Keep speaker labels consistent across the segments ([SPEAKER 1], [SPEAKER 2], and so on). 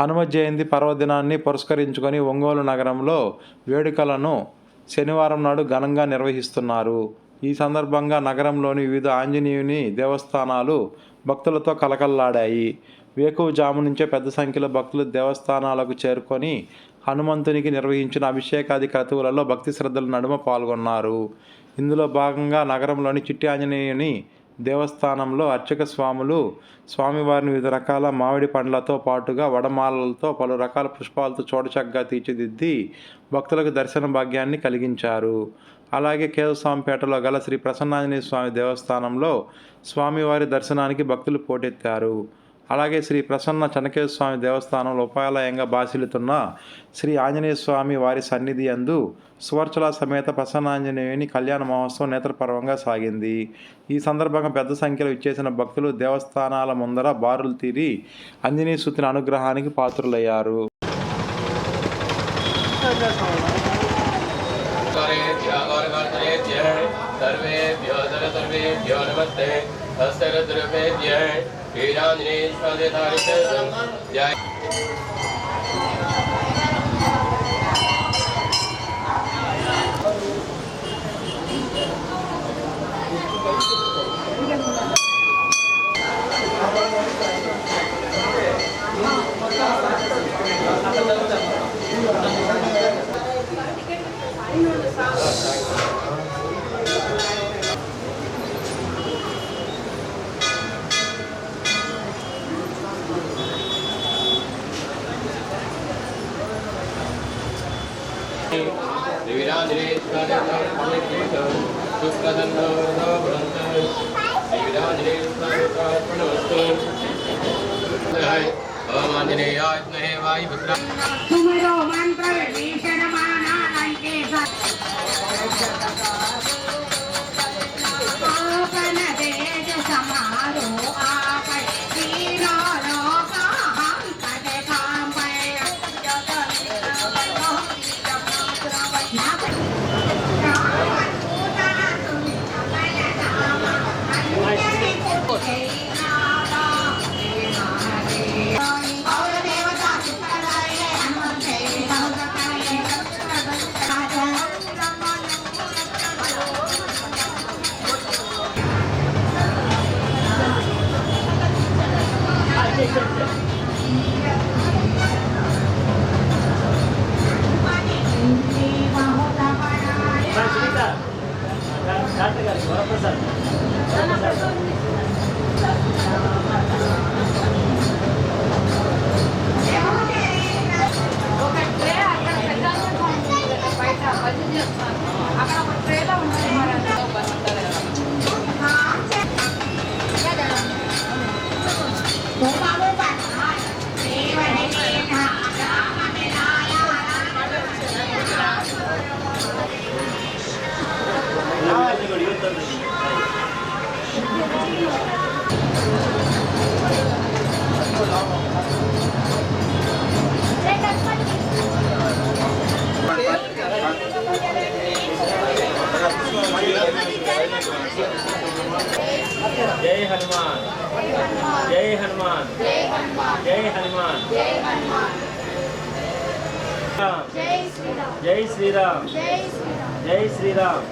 [SPEAKER 1] హనుమ జయంతి పర్వదినాన్ని పురస్కరించుకొని ఒంగోలు నగరంలో వేడుకలను శనివారం నాడు ఘనంగా నిర్వహిస్తున్నారు. ఈ సందర్భంగా నగరంలోని వివిధ ఆంజనేయుని దేవస్థానాలు భక్తులతో కలకల్లాడాయి. వేకువజాము నుంచే పెద్ద సంఖ్యలో భక్తులు దేవస్థానాలకు చేరుకొని హనుమంతునికి నిర్వహించిన అభిషేకాది క్రతువులలో భక్తి శ్రద్ధల నడుమ పాల్గొన్నారు. ఇందులో భాగంగా నగరంలోని చిట్టి ఆంజనేయుని దేవస్థానంలో అర్చక స్వాములు స్వామివారిని వివిధ రకాల మామిడి పండ్లతో పాటుగా వడమాలలతో పలు రకాల పుష్పాలతో చోటచక్కగా తీర్చిదిద్ది భక్తులకు దర్శన భాగ్యాన్ని కలిగించారు. అలాగే కేశవస్వామిపేటలో గల శ్రీ ప్రసన్నాంజనేయ స్వామి దేవస్థానంలో స్వామివారి దర్శనానికి భక్తులు పోటెత్తారు. అలాగే శ్రీ ప్రసన్న చెనకేశ్వర స్వామి దేవస్థానంలో ఉపాయాలయంగా బాసిలుతున్న శ్రీ ఆంజనేయ స్వామి వారి సన్నిధి అందు సువర్చల సమేత ప్రసన్నాంజనేయుని కళ్యాణ మహోత్సవం నేత్రపర్వంగా సాగింది ఈ సందర్భంగా పెద్ద సంఖ్యలో ఇచ్చేసిన భక్తులు దేవస్థానాల ముందర బారులు తీరి ఆంజనేయ సుతిని అనుగ్రహానికి పాత్రులయ్యారు
[SPEAKER 2] సర్వేభ్యో సర్వేభ్యో నమస్తే जय
[SPEAKER 3] Thank you. હનુમાન મંત્ર
[SPEAKER 4] વિભીષણ માના લંકેશ્વર okay? జై హనుమాన్. జై హనుమాన్. జై హనుమాన్. జై శ్రీరామ్. జై శ్రీరామ్.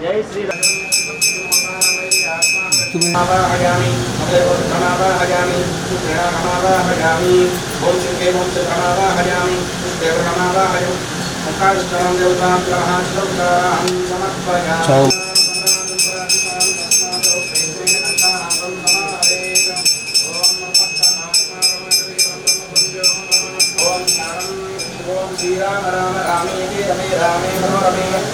[SPEAKER 4] జై శ్రీరామ్.
[SPEAKER 5] हजामी हजामी हजामी ओम सिंह ओम से हजामी ओंकार देवता समर्पयामि राम राम रामे रमे रामे रमे।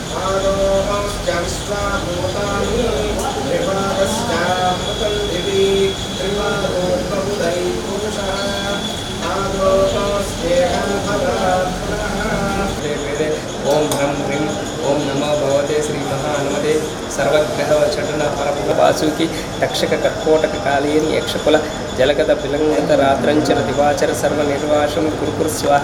[SPEAKER 5] వాసుకి తక్షక కర్కోటక కాళీని యక్షకుల జలగత పిలంగత రాత్రంచర దివాచర సర్వ నిర్వాసం కురుకురు స్వాహ.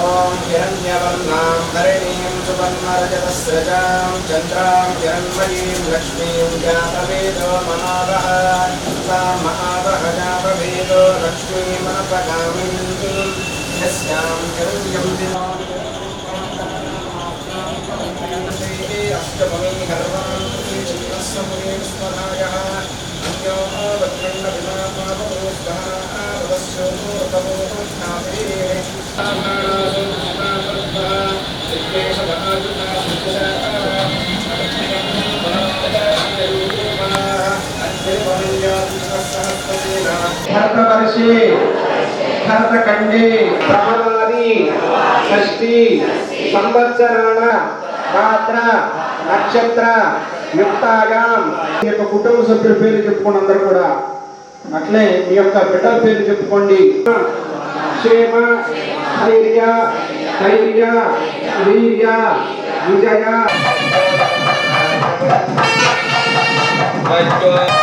[SPEAKER 5] ॐ
[SPEAKER 6] हिरण्यवर्णां हरिणीं सुवर्णरजतस्रजां, चन्द्रां हिरण्मयीं लक्ष्मीं जातवेदो महावः सा महावः जातवेदो लक्ष्मीमनपगामिनीं यस्यां हिरण्यं अष्टममी गर्वान् चित्रस्य मुने स्मरायः अन्यो वक्रण्ड विमापापरोष्टः तदस्यो तमो భరతవర్షే భరతఖండే ప్రమాది షష్ఠి సంవత్సరాణ రాత్ర నక్షత్ర యుక్తాయాం మీ యొక్క కుటుంబ సభ్యుల పేరు చెప్పుకోండి అందరు కూడా. అట్లే మీ యొక్క బిడ్డల పేరు చెప్పుకోండి. క్షేమ ధైర్య ధైర్య వీర్య Vijaya. Vijaya.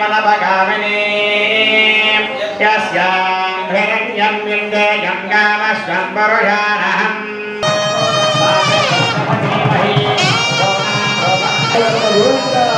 [SPEAKER 6] मनपगामिनी यस्यां हिरण्यं विन्देयं गामश्वं परुषाणहम् ఓం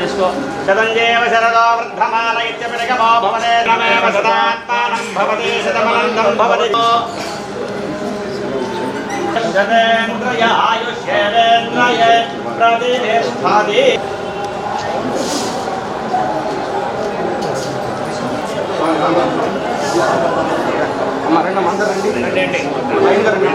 [SPEAKER 6] తీసుకో శతంజేవ శరదో వృద్ధమాన ఇత్యపిడకమో భవతే నమేవ సదాత్మానం భవతి శతమనందం భవతి. శతేంద్రయ ఆయుష్యేంద్రయ ప్రతిష్టది.
[SPEAKER 7] అమ్మ రండి రండి